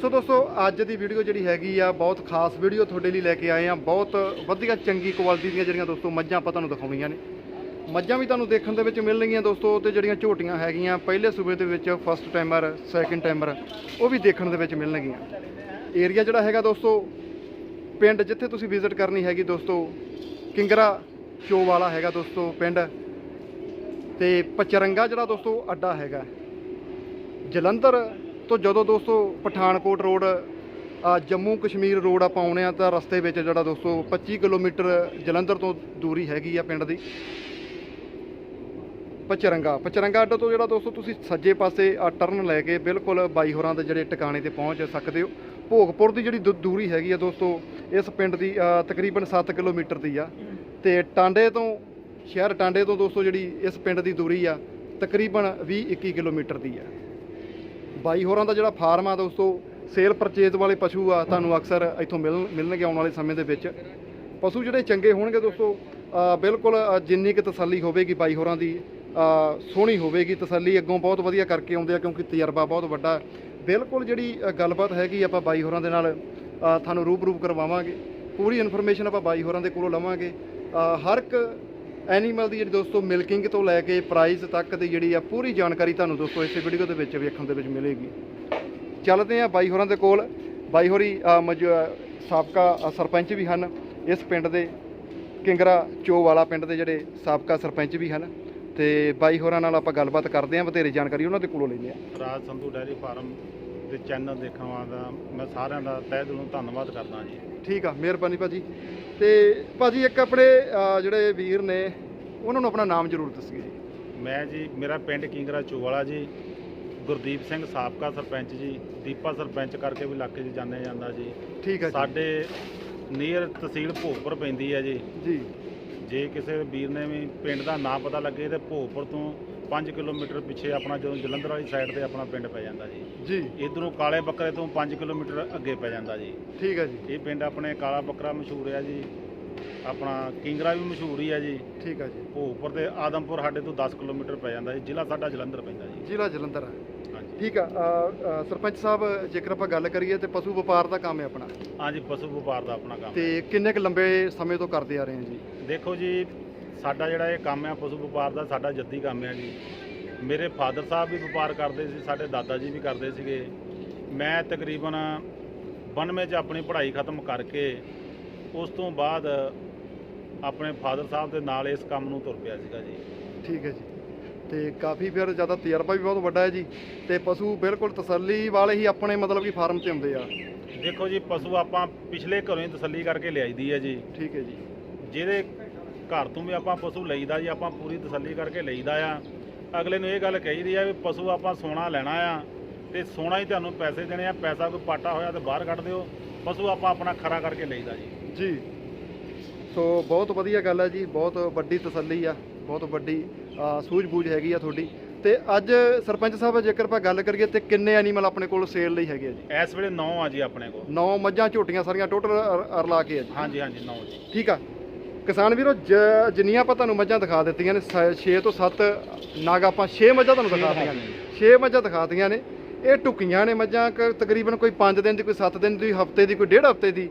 ਸੋ ਦੋਸਤੋ, ਅੱਜ ਦੀ ਵੀਡੀਓ ਜਿਹੜੀ ਹੈਗੀ ਆ, ਬਹੁਤ ਖਾਸ ਵੀਡੀਓ ਤੁਹਾਡੇ ਲਈ ਲੈ ਕੇ ਆਏ ਆ। ਬਹੁਤ ਵਧੀਆ, ਚੰਗੀ ਕੁਆਲਿਟੀ ਦੀਆਂ ਜਿਹੜੀਆਂ ਦੋਸਤੋ, ਮੱਝਾਂ ਆਪਾਂ ਤੁਹਾਨੂੰ ਦਿਖਾਉਣੀਆਂ ਨੇ। ਮੱਝਾਂ ਵੀ ਤੁਹਾਨੂੰ ਦੇਖਣ ਦੇ ਵਿੱਚ ਮਿਲਣਗੀਆਂ ਦੋਸਤੋ, ਤੇ ਜਿਹੜੀਆਂ ਝੋਟੀਆਂ ਹੈਗੀਆਂ, ਪਹਿਲੇ ਸੂਬੇ ਦੇ ਵਿੱਚ ਫਸਟ ਟਾਈਮਰ ਸੈਕਿੰਡ ਟਾਈਮਰ ਉਹ ਵੀ ਦੇਖਣ ਦੇ ਵਿੱਚ ਮਿਲਣਗੀਆਂ। ਏਰੀਆ ਜਿਹੜਾ ਹੈਗਾ ਦੋਸਤੋ, ਪਿੰਡ ਜਿੱਥੇ ਤੁਸੀਂ ਵਿਜ਼ਿਟ ਕਰਨੀ ਹੈਗੀ ਦੋਸਤੋ, ਕਿੰਗਰਾ ਚੋ ਵਾਲਾ ਹੈਗਾ ਦੋਸਤੋ, ਪਿੰਡ। ਤੇ ਪਚਰੰਗਾ ਜਿਹੜਾ ਦੋਸਤੋ, ਅੱਡਾ ਹੈਗਾ। ਜਲੰਧਰ ਤੋਂ ਜਦੋਂ ਦੋਸਤੋ ਪਠਾਨਕੋਟ ਰੋਡ ਜੰਮੂ ਕਸ਼ਮੀਰ ਰੋਡ ਆਪਾਂ ਆਉਣੇ ਆ ਤਾਂ ਰਸਤੇ ਵਿੱਚ ਜਿਹੜਾ ਦੋਸਤੋ 25 ਕਿਲੋਮੀਟਰ ਜਲੰਧਰ ਤੋਂ ਦੂਰੀ ਹੈਗੀ ਆ ਪਿੰਡ ਦੀ। ਪਚਰੰਗਾ ਪਚਰੰਗਾ ਅੱਡਾ ਤੋਂ ਜਿਹੜਾ ਦੋਸਤੋ ਤੁਸੀਂ ਸੱਜੇ ਪਾਸੇ ਆ ਟਰਨ ਲੈ ਕੇ ਬਿਲਕੁਲ ਬਾਈ ਹੋਰਾਂ ਦੇ ਜਿਹੜੇ ਟਿਕਾਣੇ ਤੇ ਪਹੁੰਚ ਸਕਦੇ ਹੋ। ਭੋਗਪੁਰ ਦੀ ਜਿਹੜੀ ਦੂ- ਦੂਰੀ ਹੈਗੀ ਆ ਦੋਸਤੋ, ਇਸ ਪਿੰਡ ਦੀ ਤਕਰੀਬਨ 7 ਕਿਲੋਮੀਟਰ ਦੀ ਆ। ਤੇ ਟਾਂਡੇ ਤੋਂ, ਸ਼ਹਿਰ ਟਾਂਡੇ ਤੋਂ ਦੋਸਤੋ ਜਿਹੜੀ ਇਸ ਪਿੰਡ ਦੀ ਦੂਰੀ ਆ, ਤਕਰੀਬਨ 20 21 ਕਿਲੋਮੀਟਰ ਦੀ ਆ। ਬਾਈ ਹੋਰਾਂ ਦਾ ਜਿਹੜਾ ਫਾਰਮ ਆ ਦੋਸਤੋ, ਸੇਲ ਪਰਚੇਜ਼ ਵਾਲੇ ਪਸ਼ੂ ਆ ਤੁਹਾਨੂੰ ਅਕਸਰ ਇੱਥੋਂ ਮਿਲਣ ਮਿਲਣਗੇ ਆਉਣ ਵਾਲੇ ਸਮੇਂ ਦੇ ਵਿੱਚ। ਪਸ਼ੂ ਜਿਹੜੇ ਚੰਗੇ ਹੋਣਗੇ ਦੋਸਤੋ ਬਿਲਕੁਲ ਜਿੰਨੀ ਕੁ ਤਸੱਲੀ ਹੋਵੇਗੀ ਬਾਈ ਹੋਰਾਂ ਦੀ ਸੋਹਣੀ ਹੋਵੇਗੀ ਤਸੱਲੀ, ਅੱਗੋਂ ਬਹੁਤ ਵਧੀਆ ਕਰਕੇ ਆਉਂਦੇ ਆ ਕਿਉਂਕਿ ਤਜਰਬਾ ਬਹੁਤ ਵੱਡਾ। ਬਿਲਕੁਲ ਜਿਹੜੀ ਗੱਲਬਾਤ ਹੈਗੀ ਆਪਾਂ ਬਾਈ ਹੋਰਾਂ ਦੇ ਨਾਲ ਤੁਹਾਨੂੰ ਰੂਪ ਕਰਵਾਵਾਂਗੇ। ਪੂਰੀ ਇਨਫੋਰਮੇਸ਼ਨ ਆਪਾਂ ਬਾਈ ਹੋਰਾਂ ਦੇ ਕੋਲੋਂ ਲਵਾਂਗੇ। ਹਰ ਇੱਕ ਐਨੀਮਲ ਦੀ ਜਿਹੜੀ ਦੋਸਤੋ ਮਿਲਕਿੰਗ ਤੋਂ ਲੈ ਕੇ ਪ੍ਰਾਈਸ ਤੱਕ ਦੀ ਜਿਹੜੀ ਆ ਪੂਰੀ ਜਾਣਕਾਰੀ ਤੁਹਾਨੂੰ ਦੋਸਤੋ ਇਸੇ ਵੀਡੀਓ ਦੇ ਵਿੱਚ ਵੇਖਣ ਦੇ ਵਿੱਚ ਮਿਲੇਗੀ। ਚੱਲਦੇ ਆ ਬਾਈ ਹੋਰਾਂ ਦੇ ਕੋਲ। ਬਾਈ ਹੋਰੀ ਸਾਬਕਾ ਸਰਪੰਚ ਵੀ ਹਨ। ਇਸ ਪਿੰਡ ਦੇ ਕਿੰਗਰਾ ਚੋ ਵਾਲਾ ਪਿੰਡ ਦੇ ਜਿਹੜੇ ਸਾਬਕਾ ਸਰਪੰਚ ਵੀ ਹਨ। ਤੇ ਬਾਈ ਹੋਰਾਂ ਨਾਲ ਆਪਾਂ ਗੱਲਬਾਤ ਕਰਦੇ ਆਂ ਬਥੇਰੀ ਜਾਣਕਾਰੀ ਉਹਨਾਂ ਦੇ ਕੋਲੋਂ ਲੈਂਦੇ ਆ ਰਾਜ ਸੰਧੂ ਡੈਰੀ ਫਾਰਮ ਦੇ ਚੈਨਲ ਦੇਖਣ ਦਾ ਮੈਂ ਸਾਰਿਆਂ ਦਾ ਤਹਿ ਦਿਲੋਂ ਧੰਨਵਾਦ ਕਰਦਾ ਜੀ। ਠੀਕ ਆ ਮਿਹਰਬਾਨੀ ਭਾਜੀ। ਤੇ ਭਾਜੀ ਇੱਕ ਆਪਣੇ ਅ, ਜਿਹੜੇ ਵੀਰ ਨੇ ਉਹਨਾਂ ਨੂੰ ਆਪਣਾ ਨਾਮ ਜ਼ਰੂਰ ਦੱਸੀਏ ਜੀ। ਮੈਂ ਜੀ ਮੇਰਾ ਪਿੰਡ ਕਿੰਗਰਾ ਚੋਵਾਲਾ ਜੀ। ਗੁਰਦੀਪ ਸਿੰਘ ਸਾਬਕਾ ਸਰਪੰਚ ਜੀ ਦੀਪਾ ਸਰਪੰਚ ਕਰਕੇ ਵੀ ਇਲਾਕੇ 'ਚ ਜਾਣਿਆ ਜਾਂਦਾ ਜੀ। ਠੀਕ ਆ ਜੀ। ਸਾਡੇ ਨੀਅਰ ਤਹਿਸੀਲ ਭੋਗਪੁਰ ਪੈਂਦੀ ਹੈ ਜੀ। ਜੀ। ਜੇ ਕਿਸੇ ਵੀਰ ਨੇ ਵੀ ਪਿੰਡ ਦਾ ਨਾਂ ਪਤਾ ਲੱਗੇ ਤੇ ਭੋਗਪੁਰ ਤੋਂ 5 ਕਿਲੋਮੀਟਰ ਪਿੱਛੇ ਆਪਣਾ ਜਦੋਂ ਜਲੰਧਰ ਵਾਲੀ ਸਾਈਡ ਤੇ ਆਪਣਾ ਪਿੰਡ ਪੈ ਜਾਂਦਾ ਜੀ। ਜੀ। ਇਧਰੋਂ ਕਾਲੇ ਬੱਕਰੇ ਤੋਂ 5 ਕਿਲੋਮੀਟਰ ਅੱਗੇ ਪੈ ਜਾਂਦਾ ਜੀ। ਠੀਕ ਆ ਜੀ। ਇਹ ਪਿੰਡ ਆਪਣੇ ਕਾਲਾ ਬੱਕਰਾ ਮਸ਼ਹੂਰ ਹੈ ਜੀ। ਆਪਣਾ ਕਿੰਗਰਾ ਵੀ ਮਸ਼ਹੂਰ ਹੀ ਹੈ ਜੀ। ਠੀਕ ਆ ਜੀ। ਭੋਗਪੁਰ ਤੇ ਆਦਮਪੁਰ ਸਾਡੇ ਤੋਂ 10 ਕਿਲੋਮੀਟਰ ਪੈ ਜਾਂਦਾ ਜੀ। ਜ਼ਿਲ੍ਹਾ ਸਾਡਾ ਜਲੰਧਰ ਪੈਂਦਾ ਜੀ। ਜ਼ਿਲ੍ਹਾ ਜਲੰਧਰ ਆ। ਹਾਂਜੀ। ਠੀਕ ਆ ਅ, ਅ, ਸਰਪੰਚ ਸਾਹਿਬ ਜੇਕਰ ਆਪਾਂ ਗੱਲ ਕਰੀਏ ਤੇ ਪਸ਼ੂ ਵਪਾਰ ਦਾ ਕੰਮ ਹੈ ਆਪਣਾ। ਹਾਂਜੀ ਪਸ਼ੂ ਵਪਾਰ ਦਾ ਆਪਣਾ ਕੰਮ ਤੇ ਕਿੰਨੇ ਕੁ ਲੰਬੇ ਸਮੇਂ ਤੋਂ ਕਰਦੇ ਆ ਰਹੇ ਹਾਂ ਜੀ? ਦੇਖੋ ਜੀ ਸਾਡਾ ਜਿਹੜਾ ਇਹ ਕੰਮ ਹੈ ਪਸ਼ੂ ਵਪਾਰ ਦਾ ਸਾਡਾ ਜੱਦੀ ਕੰਮ ਹੈ ਜੀ। ਮੇਰੇ ਫਾਦਰ ਸਾਹਿਬ ਵੀ ਵਪਾਰ ਕਰਦੇ ਸੀ ਸਾਡੇ ਦਾਦਾ ਜੀ ਵੀ ਕਰਦੇ ਸੀਗੇ। ਮੈਂ ਤਕਰੀਬਨ 92 ਚ ਆਪਣੀ ਪੜ੍ਹਾਈ ਖਤਮ ਕਰਕੇ ਉਸ ਤੋਂ ਬਾਅਦ ਆਪਣੇ ਫਾਦਰ ਸਾਹਿਬ ਦੇ ਨਾਲ ਇਸ ਕੰਮ ਨੂੰ ਤੁਰ ਪਿਆ ਸੀਗਾ ਜੀ। ਠੀਕ ਹੈ ਜੀ। ਤੇ ਕਾਫੀ ਫਿਰ ਜ਼ਿਆਦਾ ਤਜਰਬਾ ਵੀ ਬਹੁਤ ਵੱਡਾ ਹੈ ਜੀ। ਤੇ ਪਸ਼ੂ ਬਿਲਕੁਲ ਤਸੱਲੀ ਵਾਲੇ ਹੀ ਆਪਣੇ ਮਤਲਬ ਕਿ ਫਾਰਮ ਤੇ ਆਉਂਦੇ ਆ। ਦੇਖੋ ਜੀ ਪਸ਼ੂ ਆਪਾਂ ਪਿਛਲੇ ਘਰੋਂ ਹੀ ਤਸੱਲੀ ਕਰਕੇ ਲਿਆਈਦੀ ਹੈ ਜੀ। ਠੀਕ ਹੈ ਜੀ। ਜਿਹਦੇ ਘਰ ਤੋਂ ਵੀ ਆਪਾਂ ਪਸ਼ੂ ਲਈਦਾ ਜੀ ਆਪਾਂ ਪੂਰੀ ਤਸੱਲੀ ਕਰਕੇ ਲਈਦਾ ਆ। ਅਗਲੇ ਨੂੰ ਇਹ ਗੱਲ ਕਹੀਦੀ ਆ ਵੀ ਪਸ਼ੂ ਆਪਾਂ ਸੋਨਾ ਲੈਣਾ ਆ ਤੇ ਸੋਨਾ ਹੀ ਤੁਹਾਨੂੰ ਪੈਸੇ ਦੇਣੇ ਆ ਪੈਸਾ ਕੋਈ ਪਾਟਾ ਹੋਇਆ ਤੇ ਬਾਹਰ ਕੱਢ ਦਿਓ। ਪਸ਼ੂ ਆਪਾਂ ਆਪਣਾ ਖਰਾ ਕਰਕੇ ਲਈਦਾ ਜੀ। ਜੀ। ਸੋ ਬਹੁਤ ਵਧੀਆ ਗੱਲ ਹੈ ਜੀ ਬਹੁਤ ਵੱਡੀ ਤਸੱਲੀ ਆ ਬਹੁਤ ਵੱਡੀ ਸੂਝ-ਬੂਝ ਹੈਗੀ ਆ ਤੁਹਾਡੀ। ਤੇ ਅੱਜ ਸਰਪੰਚ ਸਾਹਿਬ ਜੇਕਰ ਆਪਾਂ ਗੱਲ ਕਰੀਏ ਤੇ ਕਿੰਨੇ ਐਨੀਮਲ ਆਪਣੇ ਕੋਲ ਸੇਲ ਲਈ ਹੈਗੇ ਆ ਜੀ? ਇਸ ਵੇਲੇ 9 ਆ ਜੀ ਆਪਣੇ ਕੋਲ। ਨੌ ਮੱਝਾਂ ਝੋਟੀਆਂ ਸਾਰੀਆਂ ਟੋਟਲ ਰਲਾ ਕੇ ਆ ਜੀ। ਹਾਂਜੀ ਹਾਂਜੀ 9 ਜੀ। ਠੀਕ ਆ। ਕਿਸਾਨ ਵੀਰੋ ਜ- ਜਿੰਨੀਆਂ ਆਪਾਂ ਤੁਹਾਨੂੰ ਮੱਝਾਂ ਦਿਖਾ ਦਿੱਤੀਆਂ ਨੇ 6 ਤੋਂ 7 ਨਾਗ ਆਪਾਂ 6 ਮੱਝਾਂ ਤੁਹਾਨੂੰ ਦਿਖਾ ਦਿੱਤੀਆਂ ਨੇ। 6 ਮੱਝਾਂ ਦਿਖਾ ਦਿੱਤੀਆਂ ਨੇ। ਇਹ ਟੁਕੀਆਂ ਨੇ ਮੱਝਾਂ ਕ- ਤਕਰੀਬਨ ਕੋਈ 5 ਦਿਨ ਦੀ ਕੋਈ 7 ਦਿਨ ਦੀ ਹਫ਼ਤੇ ਦੀ ਕੋਈ ਡੇਢ ਹਫ਼ਤੇ ਦੀ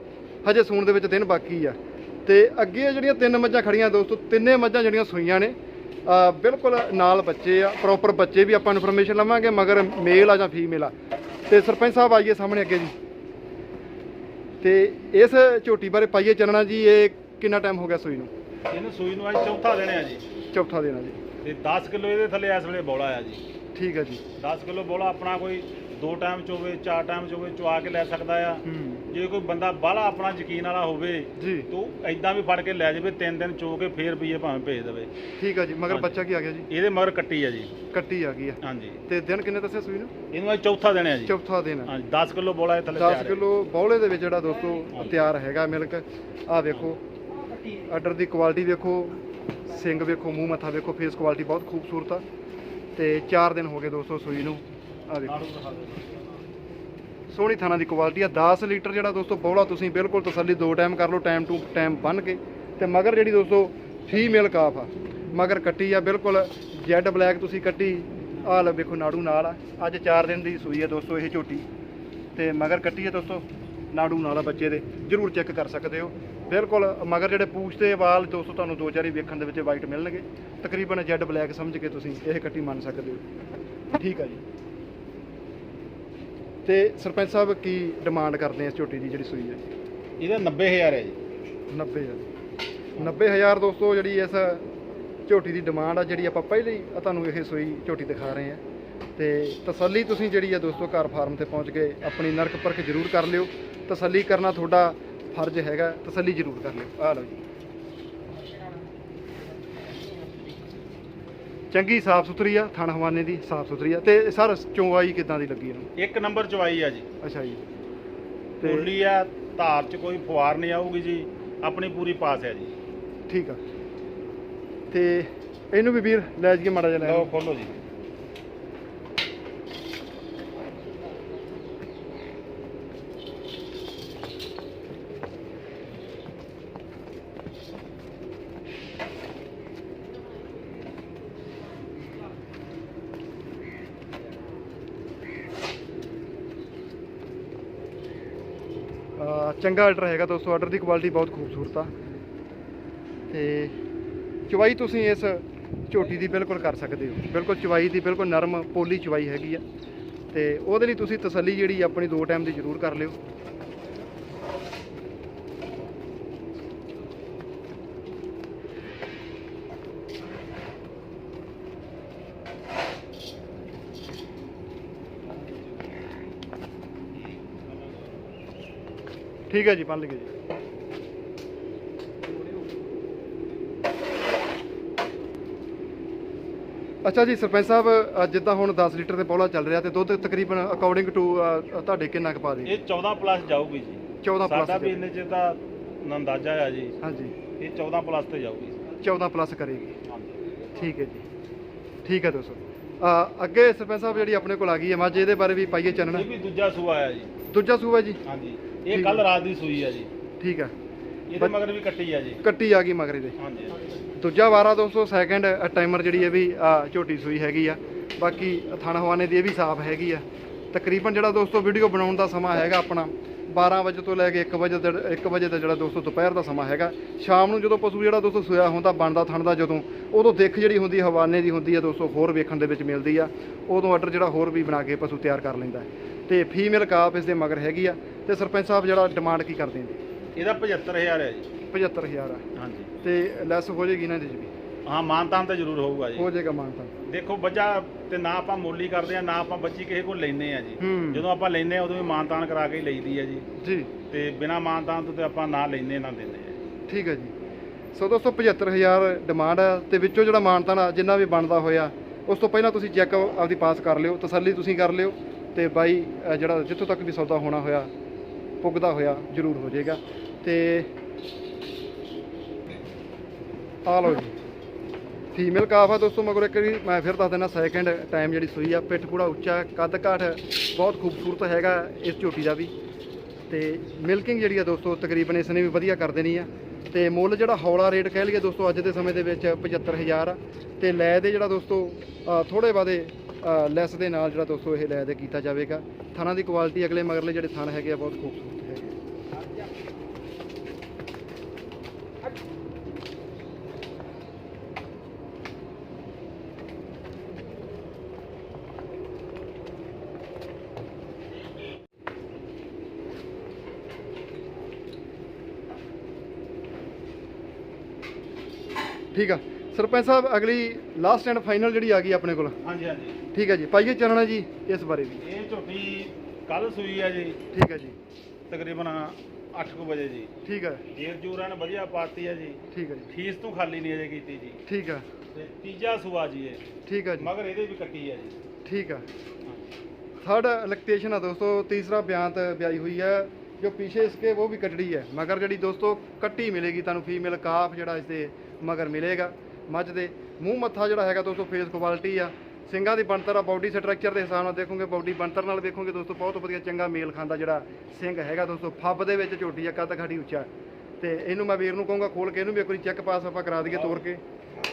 ਹਜੇ ਸੂਣ ਦੇ ਵਿੱਚ ਦਿਨ ਬਾਕੀ ਆ। ਤੇ ਅੱਗੇ ਇਹ ਜਿਹੜੀਆਂ ਤਿੰਨ ਮੱਝਾਂ ਖੜੀਆਂ ਦੋਸਤੋ ਤਿੰਨੇ ਮੱਝਾਂ ਜਿਹੜੀਆਂ ਸੂਈਆਂ ਨੇ ਅ, ਬਿਲਕੁਲ ਨਾਲ ਬੱਚੇ ਆ ਪ੍ਰੋਪਰ ਬੱਚੇ ਵੀ ਆਪਾਂ ਇਨਫੋਰਮੇਸ਼ਨ ਲਵਾਂਗੇ ਮਗਰ ਮੇਲ ਆ ਜਾਂ ਫੀਮੇਲ ਆ। ਤੇ ਸਰਪੰਚ ਸਾਹਿਬ ਆਈਏ ਸਾਹਮਣੇ ਅੱਗੇ ਜੀ। ਤੇ ਇਸ ਝੋਟੀ ਬਾਰੇ ਪਾਈਏ ਚੱਲਣਾ ਜੀ ਇਹ ਕਿੰਨਾ ਟਾਈਮ ਹੋ ਗਿਆ ਸੂਈ ਨੂੰ? ਇਹਨੂੰ ਸੂਈ ਨੂੰ ਅੱਜ ਚੌਥਾ ਦੇਣਾ ਆ ਜੀ। ਚੌਥਾ ਦਿਨ ਆ ਜੀ। ਤੇ 10 ਕਿਲੋ ਇਹਦੇ ਥੱਲੇ ਇਸ ਵੇਲੇ ਬੋਲਾ ਆ ਜੀ। ਠੀਕ ਹੈ ਜੀ। 10 ਕਿਲੋ ਬੋਲਾ ਆਪਣਾ ਕੋਈ ਦੋ ਟਾਈਮ ਚ ਹੋਵੇ ਚਾਰ ਟਾਈਮ ਚ ਹੋਵੇ ਚੁਆ ਕੇ ਲੈ ਸਕਦਾ ਆ। ਹੂੰ। ਜੇ ਕੋਈ ਬੰਦਾ ਬਾਹਲਾ ਆਪਣਾ ਯਕੀਨ ਵਾਲਾ ਹੋਵੇ ਜੀ। ਤੂੰ ਐਦਾਂ ਵੀ ਫੜ ਕੇ ਲੈ ਜਾਵੇ ਤਿੰਨ ਦਿਨ ਚੋ ਕੇ ਫੇਰ ਰੁਪਈਏ ਭਾਵੇਂ ਭੇਜ ਦੇਵੇ। ਠੀਕ ਹੈ ਜੀ ਮਗਰ। ਬੱਚਾ ਕੀ ਆ ਗਿਆ ਜੀ? ਇਹਦੇ ਮਗਰ ਕੱਟੀ ਆ ਜੀ। ਕੱਟੀ ਆ ਗਈ ਆ। ਹਾਂਜੀ। ਤੇ ਦਿਨ ਕਿੰਨੇ ਦੱਸਿਆ ਸੂਈ ਨੂੰ? ਇਹਨੂੰ ਅੱਜ ਚੌਥਾ ਦੇਣਾ ਜੀ। ਚੌਥਾ ਦਿਨ ਹਾਂਜੀ 10 ਕਿਲੋ ਬੋਲਾ ਇਹ ਥੱਲੇ 10 ਤਿਆਰ ਹੈ। ਕਿਲੋ ਬੌਲੇ ਦੇ ਵਿੱਚ ਜਿਹੜਾ ਦੋਸਤੋ ਤਿਆਰ ਹੈਗਾ ਮਿਲਕ ਆ ਵੇਖੋ। ਆਰਡਰ ਦੀ ਕੁਆਲਿਟੀ ਵੇਖੋ ਸਿੰਘ ਵੇਖੋ ਮੂੰਹ ਮੱਥਾ ਵੇਖੋ ਫੇਸ ਕੁਆਲਿਟੀ ਬਹੁਤ ਖੂਬਸੂਰਤ ਆ। ਤੇ 4 ਦਿਨ ਹੋ ਗਏ ਦੋਸਤੋ ਸੂਈ ਨੂੰ। ਆ ਦੇਖੋ ਸੋਹਣੀ ਥਾਣਾ ਦੀ ਕੁਆਲਿਟੀ ਆ। 10 ਲੀਟਰ ਜਿਹੜਾ ਦੋਸਤੋ ਬੌਲਾ ਤੁਸੀਂ ਬਿਲਕੁਲ ਤਸੱਲੀ ਦੋ ਟਾਈਮ ਕਰ ਲਓ ਟਾਈਮ ਟੂ ਟਾਈਮ ਬੰਨ ਕੇ। ਤੇ ਮਗਰ ਜਿਹੜੀ ਦੋਸਤੋ ਫੀਮੇਲ ਕਾਫ ਆ ਮਗਰ ਕੱਟੀ ਆ ਬਿਲਕੁਲ ਜੈਡ ਬਲੈਕ ਤੁਸੀਂ ਕੱਟੀ। ਆ ਲੈ ਵੇਖੋ ਨਾੜੂ ਨਾਲ ਆ। ਅੱਜ 4 ਦਿਨ ਦੀ ਸੂਈ ਆ ਦੋਸਤੋ ਇਹ ਝੋਟੀ। ਤੇ ਮਗਰ ਕੱਟੀ ਆ ਦੋਸਤੋ ਨਾੜੂ ਨਾਲ ਆ ਬੱਚੇ ਦੇ। ਜਰੂਰ ਚੈੱਕ ਕਰ ਸਕਦੇ ਹੋ। ਬਿਲਕੁਲ ਮਗਰ ਜਿਹੜੇ ਪੂਛ ਤੇ ਵਾਲ ਦੋਸਤੋ ਤੁਹਾਨੂੰ ਦੋ ਚਾਰੀ ਵੇਖਣ ਦੇ ਵਿੱਚ ਵਾਈਟ ਮਿਲਣਗੇ ਤਕਰੀਬਨ ਜੈਡ ਬਲੈਕ ਸਮਝ ਕੇ ਤੁਸੀਂ ਇਹ ਕੱਟੀ ਮੰਨ ਸਕਦੇ ਹੋ। ਠੀਕ ਆ ਜੀ। ਤੇ ਸਰਪੰਚ ਸਾਹਿਬ ਕੀ ਡਿਮਾਂਡ ਕਰਦੇ ਆ ਇਸ ਝੋਟੀ ਦੀ ਜਿਹੜੀ ਸੂਈ ਹੈ? ਇਹਦਾ 90000 ਹੈ ਜੀ। 90000 90000 ਦੋਸਤੋ ਜਿਹੜੀ ਇਸ ਝੋਟੀ ਦੀ ਡਿਮਾਂਡ ਆ ਜਿਹੜੀ ਆਪਾਂ ਪਹਿਲੇ ਹੀ ਤੁਹਾਨੂੰ ਇਹ ਸੂਈ ਝੋਟੀ ਦਿਖਾ ਰਹੇ ਆ। ਤੇ ਤਸੱਲੀ ਤੁਸੀਂ ਜਿਹੜੀ ਆ ਦੋਸਤੋ ਘਰ ਫਾਰਮ ਤੇ ਪਹੁੰਚ ਕੇ ਆਪਣੀ ਨਰਕ ਪਰਖ ਜ਼ਰੂਰ ਕਰ ਲਿਓ। ਤਸੱਲੀ ਕਰਨਾ ਤੁਹਾਡਾ ਫਰਜ਼ ਹੈਗਾ ਤਸੱਲੀ ਜ਼ਰੂਰ ਕਰ ਲਿਓ। ਆ ਲਓ ਜੀ। ਚੰਗੀ ਸਾਫ਼ ਸੁਥਰੀ ਆ ਥਣ ਹਵਾਨੇ ਦੀ ਸਾਫ਼ ਸੁਥਰੀ ਆ। ਤੇ ਸਰ ਚੋਵਾਈ ਕਿਦਾਂ ਦੀ ਲੱਗੀ ਇਹਨੂੰ? ਇੱਕ ਨੰਬਰ ਚਵਾਈ ਆ ਜੀ। ਅੱਛਾ ਜੀ। ਤੇ ਬੋਲੀ ਆ ਧਾਰ 'ਚ ਕੋਈ ਫੁਆਰ ਨਹੀਂ ਆਊਗੀ ਜੀ। ਆਪਣੀ ਪੂਰੀ ਪਾਸ ਹੈ ਜੀ। ਠੀਕ ਆ। ਤੇ ਇਹਨੂੰ ਵੀ ਵੀਰ ਲੈ ਜਾਈਏ ਮਾੜਾ ਜਿਹਾ ਲੈ ਲਓ ਖੋਲੋ ਜੀ। ਚੰਗਾ ਆਰਡਰ ਹੈਗਾ ਦੋਸਤੋ ਆਰਡਰ ਦੀ ਕੁਆਲਿਟੀ ਬਹੁਤ ਖੂਬਸੂਰਤ ਆ। ਤੇ ਚਵਾਈ ਤੁਸੀਂ ਇਸ ਝੋਟੀ ਦੀ ਬਿਲਕੁਲ ਕਰ ਸਕਦੇ ਹੋ। ਬਿਲਕੁਲ ਚਵਾਈ ਦੀ, ਬਿਲਕੁਲ ਨਰਮ ਪੋਲੀ ਚਵਾਈ ਹੈਗੀ ਆ। ਤੇ ਉਹਦੇ ਲਈ ਤੁਸੀਂ ਤਸੱਲੀ ਜਿਹੜੀ ਆਪਣੀ ਦੋ ਟਾਈਮ ਦੀ ਜ਼ਰੂਰ ਕਰ ਲਿਓ। ਠੀਕ ਹੈ ਜੀ ਪੰਨ ਲਈਏ ਜੀ। ਅੱਛਾ ਜੀ ਸਰਪੰਚ ਸਾਹਿਬ ਅ, ਜਿੱਦਾਂ ਹੁਣ 10 ਲੀਟਰ ਦੇ ਪੌਲਾ ਚੱਲ ਰਿਹਾ ਤੇ ਦੁੱਧ ਤਕਰੀਬਨ ਅਕੋਰਡਿੰਗ ਟੂ ਤੁਹਾਡੇ ਕਿੰਨਾ ਕੁ ਪਾ ਦੇ? ਇਹ 14 ਪਲੱਸ ਜਾਊਗੀ ਜੀ। 14 ਸਾਡਾ ਪਲੱਸ ਵੀ ਇਹਨੇ ਚ ਤਾਂ ਅੰਦਾਜ਼ਾ ਆ ਜੀ। ਹਾਂਜੀ। ਇਹ 14 ਪਲੱਸ ਤੇ ਜਾਊਗੀ। 14 ਪਲੱਸ ਕਰੇਗੀ। ਠੀਕ ਹੈ ਜੀ। ਠੀਕ ਹੈ ਦੋਸਤੋ। ਅ, ਅੱਗੇ ਸਰਪੰਚ ਸਾਹਿਬ ਜਿਹੜੀ ਆਪਣੇ ਕੋਲ ਆ ਗਈ ਹੈ ਮੱਝ ਇਹਦੇ ਬਾਰੇ ਵੀ ਪਾਈਏ ਚਾਨਣਾ। ਇਹ ਵੀ ਦੂਜਾ ਸੂਆ ਆ ਜੀ। ਦੂਜਾ ਸੂਆ ਜੀ? ਹਾਂਜੀ। ਇਹ ਕੱਲ ਰਾਤ ਦੀ ਸੂਈ ਆ ਜੀ। ਠੀਕ ਹੈ ਇਹਦੇ ਮਗਰ ਵੀ ਕੱਟੀ ਆ ਜੀ। ਕੱਟੀ ਆ ਗਈ ਮਗਰੇ ਦੇ ਹਾਂਜੀ ਦੂਜਾ ਵਾਰਾ ਦੋਸਤੋ ਸੈਕੰਡ ਟਾਈਮਰ ਜਿਹੜੀ ਇਹ ਵੀ ਆ, ਝੋਟੀ ਸੂਈ ਹੈਗੀ ਆ। ਬਾਕੀ ਥਣ ਹਵਾਨੇ ਦੀ ਇਹ ਵੀ ਸਾਫ਼ ਹੈਗੀ ਆ। ਤਕਰੀਬਨ ਜਿਹੜਾ ਦੋਸਤੋ ਵੀਡੀਓ ਬਣਾਉਣ ਦਾ ਸਮਾਂ ਹੈਗਾ ਆਪਣਾ 12 ਵਜੇ ਤੋਂ ਲੈ ਕੇ 1 ਵਜੇ ਤੱਕ 1 ਵਜੇ ਦਾ ਜਿਹੜਾ ਦੋਸਤੋ ਦੁਪਹਿਰ ਦਾ ਸਮਾਂ ਹੈਗਾ। ਸ਼ਾਮ ਨੂੰ ਜਦੋਂ ਪਸ਼ੂ ਜਿਹੜਾ ਦੋਸਤੋ ਸੋਇਆ ਹੁੰਦਾ ਬਣਦਾ ਥਣ ਦਾ ਜਦੋਂ ਉਦੋਂ ਦਿੱਖ ਜਿਹੜੀ ਹੁੰਦੀ ਹਵਾਨੇ ਦੀ ਹੁੰਦੀ ਆ ਦੋਸਤੋ ਹੋਰ ਵੇਖਣ ਦੇ ਵਿੱਚ ਮਿਲਦੀ ਆ। ਉਦੋਂ ਆਰਡਰ ਜਿਹੜਾ ਹੋਰ ਵੀ ਬਣਾ ਕੇ ਪਸ਼ੂ ਤਿਆਰ ਕਰ ਲੈਂਦਾ। ਹੈ। ਤੇ ਫੀਮੇਲ ਕਾਪ ਇਸ ਦੇ ਮਗਰ ਹੈਗੀ ਆ ਤੇ ਸਰਪੰਚ ਸਾਹਿਬ ਜਿਹੜਾ ਡਿਮਾਂਡ ਕੀ ਕਰਦੇ ਨੇ? ਇਹਦਾ 75000 ਹੈ ਜੀ। 75000 ਆ। ਹਾਂਜੀ। ਤੇ ਲੈਸ ਹੋ ਜਾਏਗੀ ਇਹਨਾਂ ਦੀ ਜੀ ਹਾਂ ਮਾਨਤਾਨ ਤਾਂ ਜ਼ਰੂਰ ਹੋਊਗਾ ਜੀ। ਹੋ ਜਾਏਗਾ ਮਾਨਤਾ ਦੇਖੋ ਬੱਚਾ ਤੇ ਨਾ ਆਪਾਂ ਮੋਲੀ ਕਰਦੇ ਆ ਨਾ ਆਪਾਂ ਬੱਚੀ ਕਿਸੇ ਕੋਲ ਲੈਨੇ ਆ ਜੀ। ਹੂੰ। ਜਦੋਂ ਆਪਾਂ ਲੈਨੇ ਆ ਉਦੋਂ ਵੀ ਮਾਨਤਾਨ ਕਰਾ ਕੇ ਹੀ ਲਈਦੀ ਆ ਜੀ। ਜੀ। ਤੇ ਬਿਨਾ ਮਾਨਤਾਨ ਤੋਂ ਤੇ ਆਪਾਂ ਨਾ ਲੈਨੇ ਨਾ ਦਿੰਦੇ ਆ ਠੀਕ ਹੈ ਜੀ। ਸੋ ਦੋਸਤੋ 75000 ਡਿਮਾਂਡ ਹੈ ਤੇ ਵਿੱਚੋਂ ਜਿਹੜਾ ਮਾਨਤਾਨ ਆ ਜਿੰਨਾ ਵੀ ਬਣਦਾ ਹੋਇਆ ਉਸ ਤੋਂ ਪਹਿਲਾਂ ਤੁਸੀਂ ਚੈੱਕ ਆਪਦੀ ਪਾਸ ਕਰ ਲਿਓ ਤਸੱਲੀ ਤੁਸੀਂ ਕਰ ਲਿਓ ਤੇ ਬਾਈ ਅ, ਜਿਹੜਾ ਜਿੱਥੋਂ ਤੱਕ ਵੀ ਸੌਦਾ ਹੋਣਾ ਹੋਇਆ ਪੁੱਗਦਾ ਹੋਇਆ ਜ਼ਰੂਰ ਹੋ ਜਾਏਗਾ ਤੇ ਆ ਲਓ ਜੀ। ਫੀਮੇਲ ਕਾਫ ਆ ਦੋਸਤੋ ਮਗਰ ਇੱਕ ਵੀ ਮੈਂ ਫਿਰ ਦੱਸ ਦਿੰਦਾ ਸੈਕਿੰਡ ਟਾਈਮ ਜਿਹੜੀ ਸੂਈ ਆ ਪਿੱਠ ਪੂੜਾ ਉੱਚਾ ਕੱਦ ਕਾਠ ਬਹੁਤ ਖੂਬਸੂਰਤ ਹੈਗਾ ਇਸ ਝੋਟੀ ਦਾ ਵੀ। ਤੇ ਮਿਲਕਿੰਗ ਜਿਹੜੀ ਆ ਦੋਸਤੋ ਤਕਰੀਬਨ ਇਸ ਨੇ ਵੀ ਵਧੀਆ ਕਰ ਦੇਣੀ ਆ। ਤੇ ਮੁੱਲ ਜਿਹੜਾ ਹੌਲਾ ਰੇਟ ਕਹਿ ਲਈਏ ਦੋਸਤੋ ਅੱਜ ਦੇ ਸਮੇਂ ਦੇ ਵਿੱਚ 75000 ਆ। ਤੇ ਲੈ ਦੇ ਜਿਹੜਾ ਦੋਸਤੋ ਅ, ਥੋੜੇ ਬਾਦੇ ਲੈਸ ਦੇ ਨਾਲ ਜਿਹੜਾ ਦੋਸਤੋ ਇਹ ਲੈ ਦੇ ਕੀਤਾ ਜਾਵੇਗਾ। ਥਾਣਾ ਦੀ ਕੁਆਲਿਟੀ ਅਗਲੇ ਮਗਰਲੇ ਜਿਹੜੇ ਥਣ ਹੈਗੇ ਆ ਬਹੁਤ ਖੂਬਸੂਰਤ ਹੈਗੇ ਠੀਕ ਆ। ਸਰਪੰਚ ਸਾਹਿਬ ਅਗਲੀ ਲਾਸਟ ਐਂਡ ਫਾਈਨਲ ਜਿਹੜੀ ਆ ਗਈ ਆਪਣੇ ਕੋਲ। ਹਾਂਜੀ ਹਾਂਜੀ। ਠੀਕ ਹੈ ਜੀ। ਪਾਈਏ ਚਰਣਾ ਜੀ ਇਸ ਬਾਰੇ ਵੀ। ਇਹ ਝੋਟੀ ਕੱਲ ਸੂਈ ਹੈ ਜੀ। ਠੀਕ ਹੈ ਜੀ। ਤਕਰੀਬਨ 8:00 ਵਜੇ ਜੀ। ਠੀਕ ਹੈ ਜੇਰ ਜੂਰਨ ਵਧੀਆ ਪਾਤੀ ਹੈ ਜੀ। ਠੀਕ ਹੈ ਜੀ। ਫੀਸ ਤੋਂ ਖਾਲੀ ਨਹੀਂ ਅਜੇ ਕੀਤੀ ਜੀ। ਠੀਕ ਹੈ ਤੇ ਤੀਜਾ ਸੂਆ ਜੀ ਇਹ। ਠੀਕ ਹੈ ਜੀ। ਮਗਰ ਇਹਦੇ ਵੀ ਕੱਟੀ ਹੈ ਜੀ। ਠੀਕ ਹੈ ਥਰਡ ਇਲੈਕਟੇਸ਼ਨ ਆ ਦੋਸਤੋ ਤੀਸਰਾ ਬਿਆਨਤ ਵਿਆਈ ਹੋਈ ਆ। जो पीछे इसके वो भी कटड़ी है मगर जड़ी दोस्तों कट्टी मिलेगी ਤੁਹਾਨੂੰ ਫੀਮੇਲ ਕਾਫ ਜਿਹੜਾ ਇਸ ਦੇ ਮਗਰ ਮਿਲੇਗਾ ਮੱਝ ਦੇ ਮੂੰਹ ਮੱਥਾ ਜਿਹੜਾ ਹੈਗਾ ਦੋਸਤੋ ਫੇਸ ਕੁਆਲਿਟੀ ਆ ਸਿੰਘਾਂ ਦੀ ਬਣਤਰ ਆ ਬਾਡੀ ਸਟਰਕਚਰ ਦੇ ਹਿਸਾਬ ਨਾਲ ਦੇਖੋਗੇ ਬਾਡੀ ਬਣਤਰ ਨਾਲ ਵੇਖੋਗੇ ਦੋਸਤੋ ਬਹੁਤ ਵਧੀਆ ਚੰਗਾ ਮੇਲ ਖਾਂਦਾ ਜਿਹੜਾ ਸਿੰਘ ਹੈਗਾ ਦੋਸਤੋ ਫੱਬ ਦੇ ਵਿੱਚ ਝੋਟੀ ਆ ਕੱਦ ਖਾੜੀ ਉੱਚਾ ਤੇ ਇਹਨੂੰ ਮੈਂ ਵੀਰ ਨੂੰ ਕਹੂੰਗਾ ਖੋਲ ਕੇ ਇਹਨੂੰ ਵੀ ਇੱਕ ਵਾਰੀ ਚੈੱਕ ਪਾਸ ਆਪਾਂ ਕਰਾ ਦਈਏ ਤੋੜ ਕੇ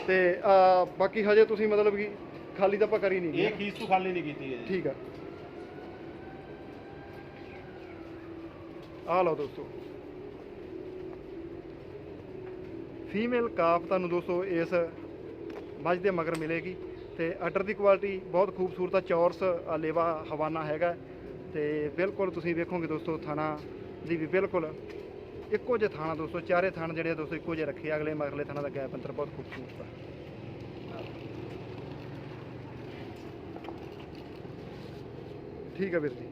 ਤੇ ਆ, ਬਾਕੀ ਹਜੇ ਤੁਸੀਂ ਮਤਲਬ ਕਿ ਖਾਲੀ ਤਾਂ ਆਪਾਂ ਕਰੀ ਨਹੀਂ ਇਹ ਖੀਸ ਤੋਂ ਖਾਲੀ ਨਹੀਂ ਕੀਤੀ ਹੈ ਜੀ ਠੀਕ ਆ ਆ ਲਓ ਦੋਸਤੋ। ਫੀਮੇਲ ਕਾਫ ਤੁਹਾਨੂੰ ਦੋਸਤੋ ਇਸ ਮੱਝ ਦੇ ਮਗਰ ਮਿਲੇਗੀ ਤੇ ਅਡਰ ਦੀ ਕੁਆਲਿਟੀ ਬਹੁਤ ਖੂਬਸੂਰਤ ਆ, ਚੌਰਸ ਲੇਵਾ ਹਵਾਨਾ ਹੈਗਾ। ਤੇ ਬਿਲਕੁਲ ਤੁਸੀਂ ਵੇਖੋਗੇ ਦੋਸਤੋ ਥਾਣਾ ਦੀ ਵੀ ਬਿਲਕੁਲ ਇੱਕੋ ਜਿਹੇ ਥਾਣਾ ਦੋਸਤੋ, ਚਾਰੇ ਥਾਣ ਜਿਹੜੇ ਆ ਦੋਸਤੋ ਇੱਕੋ ਜਿਹੇ ਰੱਖੇ ਅਗਲੇ ਮਗਰਲੇ ਥਾਣਾ ਦਾ ਗੈਪ ਅੰਤਰ ਬਹੁਤ ਖੂਬਸੂਰਤ ਆ। ਠੀਕ ਹੈ ਵੀਰ ਜੀ।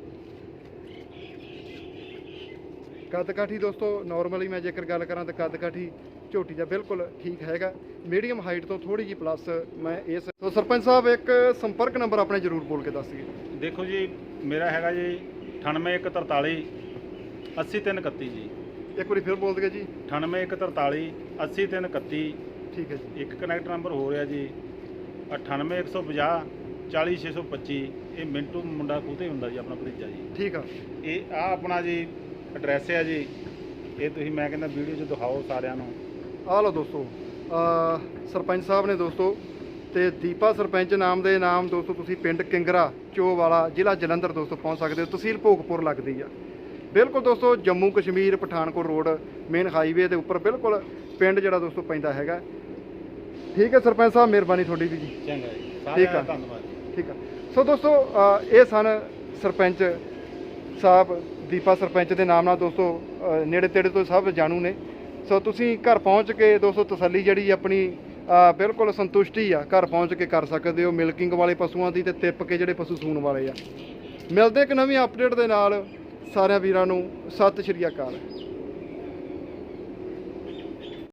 ਕੱਦ ਕਾਠੀ ਦੋਸਤੋ ਨਾਰਮਲੀ ਮੈਂ ਜੇਕਰ ਗੱਲ ਕਰਾਂ ਤਾਂ ਕੱਦ ਕਾਠੀ ਝੋਟੀ ਦਾ ਬਿਲਕੁਲ ਠੀਕ ਹੈਗਾ। ਮੀਡੀਅਮ ਹਾਈਟ ਤੋਂ ਥੋੜੀ ਜੀ ਪਲੱਸ ਮੈਂ ਇਸ ਤੋਂ ਸਰਪੰਚ ਸਾਹਿਬ ਇੱਕ ਸੰਪਰਕ ਨੰਬਰ ਆਪਣੇ ਜ਼ਰੂਰ ਬੋਲ ਕੇ ਦੱਸ ਦਿਓ। ਦੇਖੋ ਜੀ ਮੇਰਾ ਹੈਗਾ ਜੀ 98143 80331 ਜੀ। ਇੱਕ ਵਾਰੀ ਫਿਰ ਬੋਲ ਦਿਓ ਜੀ। 98143 80331 ਠੀਕ ਹੈ ਜੀ। ਇੱਕ ਕਨੈਕਟ ਨੰਬਰ ਹੋ ਰਿਹਾ ਜੀ 98150 40625 ਇਹ ਮਿੰਟੂ ਮੁੰਡਾ ਕੂਤੇ ਹੁੰਦਾ ਜੀ ਆਪਣਾ ਭਤੀਜਾ ਜੀ। ਠੀਕ ਆ। ਇਹ ਆ ਆਪਣਾ ਜੀ ਐਡਰੈਸ ਹੈ ਜੀ। ਇਹ ਤੁਸੀਂ ਮੈਂ ਕਹਿੰਦਾ ਵੀਡੀਓ 'ਚ ਦਿਖਾਓ ਸਾਰਿਆਂ ਨੂੰ। ਆ ਲਓ ਦੋਸਤੋ ਆ ਸਰਪੰਚ ਸਾਹਿਬ ਨੇ ਦੋਸਤੋ ਤੇ ਦੀਪਾ ਸਰਪੰਚ ਨਾਮ ਦੇ ਨਾਮ ਦੋਸਤੋ ਤੁਸੀਂ ਪਿੰਡ ਕਿੰਗਰਾ ਚੋ ਵਾਲਾ ਜ਼ਿਲ੍ਹਾ ਜਲੰਧਰ ਦੋਸਤੋ ਪਹੁੰਚ ਸਕਦੇ ਹੋ। ਤਹਿਸੀਲ ਭੋਗਪੁਰ ਲੱਗਦੀ ਆ। ਬਿਲਕੁਲ ਦੋਸਤੋ Jammu Kashmir Pathankot road main highway ਦੇ ਉੱਪਰ ਬਿਲਕੁਲ ਪਿੰਡ ਜਿਹੜਾ ਦੋਸਤੋ ਪੈਂਦਾ ਹੈਗਾ। ਠੀਕ ਹੈ ਸਰਪੰਚ ਸਾਹਿਬ ਮਿਹਰਬਾਨੀ ਤੁਹਾਡੀ ਵੀ ਜੀ। ਚੰਗਾ ਜੀ। ਠੀਕ ਸਾਰਿਆਂ ਆ। ਦਾ ਧੰਨਵਾਦ ਜੀ। ਠੀਕ ਆ। ਸੋ ਦੋਸਤੋ ਅ, ਇਹ ਸਨ ਸਰਪੰਚ ਸਾਹਿਬ ਦੀਪਾ ਸਰਪੰਚ ਦੇ ਨਾਮ ਨਾਲ ਦੋਸਤੋ ਨੇੜੇ ਤੇੜੇ ਤੋਂ ਸਭ ਜਾਣੂ ਨੇ। ਸੋ ਤੁਸੀਂ ਘਰ ਪਹੁੰਚ ਕੇ ਦੋਸਤੋ ਤਸੱਲੀ ਜਿਹੜੀ ਆਪਣੀ ਬਿਲਕੁਲ ਸੰਤੁਸ਼ਟੀ ਆ, ਘਰ ਪਹੁੰਚ ਕੇ ਕਰ ਸਕਦੇ ਹੋ ਮਿਲਕਿੰਗ ਵਾਲੇ ਪਸ਼ੂਆਂ ਦੀ ਤੇ ਤਿੱਪ ਕੇ ਜਿਹੜੇ ਪਸ਼ੂ ਸੂਣ ਵਾਲੇ ਆ। ਮਿਲਦੇ ਇੱਕ ਨਵੀਂ ਅਪਡੇਟ ਦੇ ਨਾਲ ਸਾਰਿਆਂ ਵੀਰਾਂ ਨੂੰ, ਸਤਿ ਸ਼੍ਰੀ ਅਕਾਲ।